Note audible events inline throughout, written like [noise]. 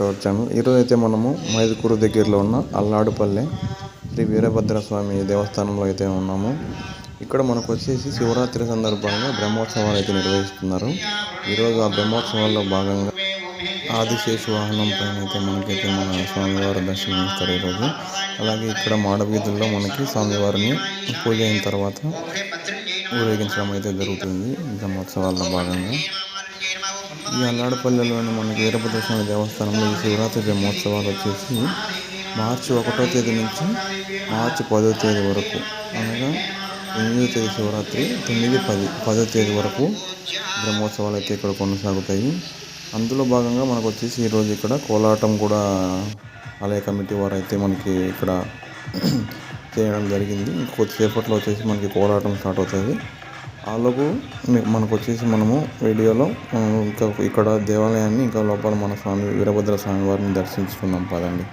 Hi hello welcome to our channel ఈరోజు అయితే మనము మైదుకూరు దగ్గరలో ఉన్న అల్లాడుపల్లె శ్రీ వీరభద్ర స్వామి దేవస్థానంలో అయితే ఉన్నాము. ఇక్కడ మనకు వచ్చేసి శివరాత్రి సందర్భంగా బ్రహ్మోత్సవాలు అయితే నిర్వహిస్తున్నారు. ఈరోజు ఆ బ్రహ్మోత్సవాల్లో భాగంగా ఆదిశేషు వాహనం పైన అయితే మనకైతే మన స్వామివారు దర్శనం ఇస్తారు ఈరోజు. అలాగే ఇక్కడ మాడవీధుల్లో మనకి స్వామివారిని పూజ అయిన తర్వాత ఊరేగించడం అయితే జరుగుతుంది బ్రహ్మోత్సవాల్లో భాగంగా. ఈ అల్లాడపల్లెలోని మనకి వీరభద్ర స్వామి దేవస్థానంలో ఈ శివరాత్రి మహోత్సవాలు వచ్చేసి మార్చి ఒకటో తేదీ నుంచి మార్చి పదో తేదీ వరకు అనగా ఎనిమిదో తేదీ శివరాత్రి తొమ్మిది పది పదో తేదీ వరకు బ్రహ్మోత్సవాలు అయితే ఇక్కడ కొనసాగుతాయి. అందులో భాగంగా మనకు వచ్చేసి ఈరోజు ఇక్కడ కోలాటం కూడా ఆలయ కమిటీ వారు అయితే మనకి ఇక్కడ [clears throat] చేయడం జరిగింది. ఇంకొద్దిసేపట్లో వచ్చేసి మనకి కోలాటం స్టార్ట్ అవుతుంది. ఆలోపు మనకు వచ్చేసి మనము వీడియోలో ఇంకా ఇక్కడ దేవాలయాన్ని ఇంకా లోపల మన స్వామి వీరభద్ర స్వామి వారిని దర్శించుకుందాం పదండి.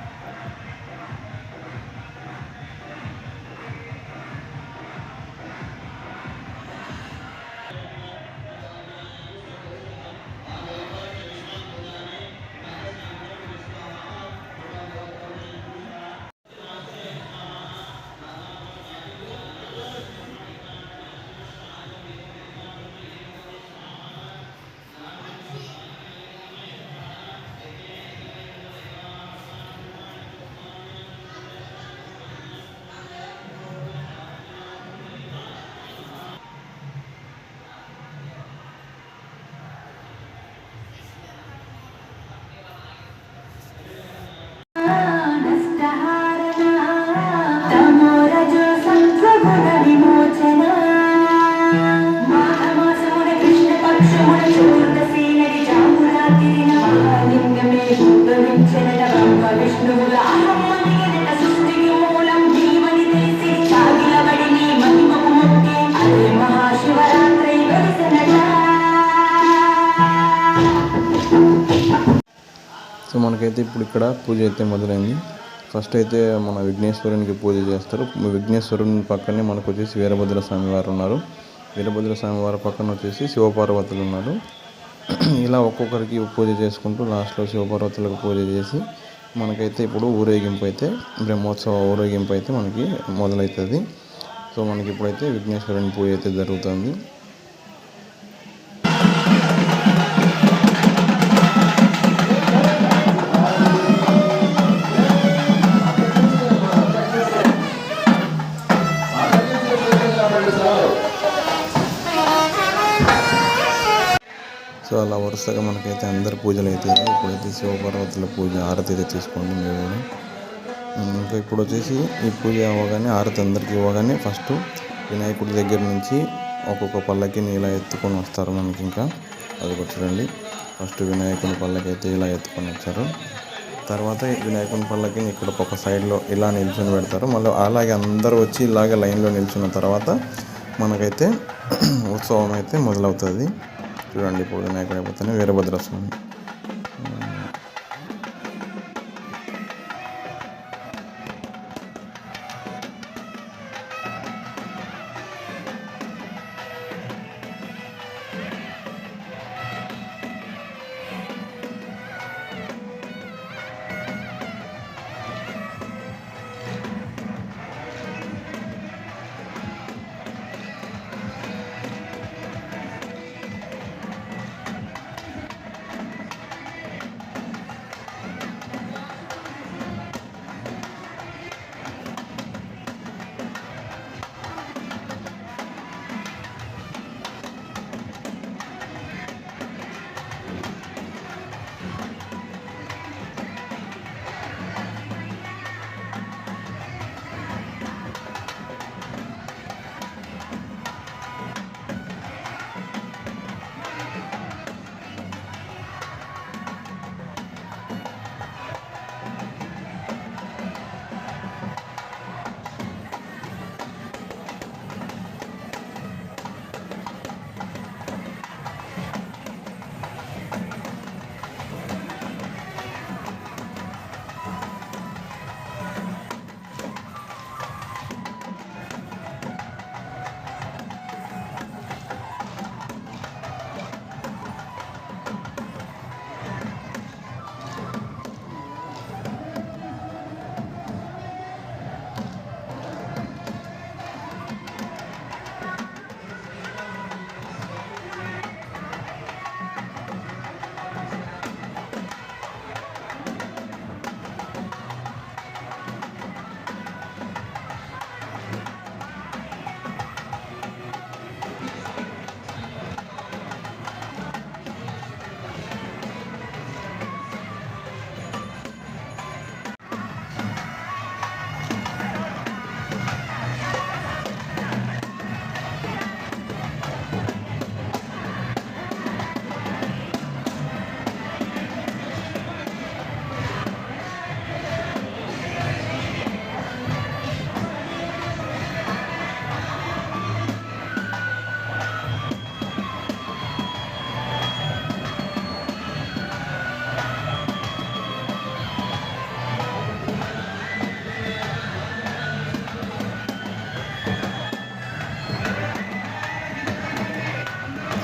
సో మనకైతే ఇప్పుడు ఇక్కడ పూజ అయితే మొదలైంది. ఫస్ట్ అయితే మన విఘ్నేశ్వరునికి పూజ చేస్తారు. విఘ్నేశ్వరుని పక్కనే మనకు వచ్చేసి వీరభద్ర స్వామి వారు ఉన్నారు. వీరభద్ర స్వామి వారి పక్కన వచ్చేసి శివపార్వతులు ఉన్నారు. ఇలా ఒక్కొక్కరికి పూజ చేసుకుంటూ లాస్ట్లో శివపార్వతులకు పూజ చేసి మనకైతే ఇప్పుడు ఊరేగింపు అయితే బ్రహ్మోత్సవ ఊరేగింపు అయితే మనకి మొదలవుతుంది సో మనకి ఇప్పుడైతే విఘ్నేశ్వరుని పూజ అయితే జరుగుతుంది. సో అలా వరుసగా మనకైతే అందరు పూజలు అయితే ఇప్పుడైతే శివపార్వతుల పూజ ఆరతి అయితే తీసుకోండి మీరు. ఇంకా ఇప్పుడు వచ్చేసి ఈ పూజ అవ్వగానే ఆరతి అందరికి ఇవ్వగానే ఫస్ట్ వినాయకుడి దగ్గర నుంచి ఒక్కొక్క పల్లకిని ఇలా ఎత్తుకొని వస్తారు మనకి ఇంకా. అది కూడా చూడండి. ఫస్ట్ వినాయకుని పల్లకి అయితే ఇలా ఎత్తుకొని వచ్చారు. తర్వాత వినాయకుని పల్లకిని ఇక్కడ ఒక సైడ్లో ఇలా నిల్చొని పెడతారు. మళ్ళీ అలాగే అందరూ వచ్చి ఇలాగే లైన్లో నిల్చున్న తర్వాత మనకైతే [clears throat] ఉత్సవం అయితే మొదలవుతుంది. చూడండి ఇప్పుడు వినాయకుడు అయిపోతేనే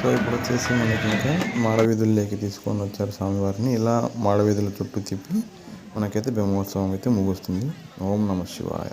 సో ఇప్పుడు వచ్చేసి మనకి ఇంకా మాడవీధుల్లోకి తీసుకొని వచ్చారు స్వామివారిని. ఇలా మాడవీధుల చుట్టూ తిప్పి మనకైతే బ్రహ్మోత్సవం అయితే ముగుస్తుంది. ఓం నమ శివాయ.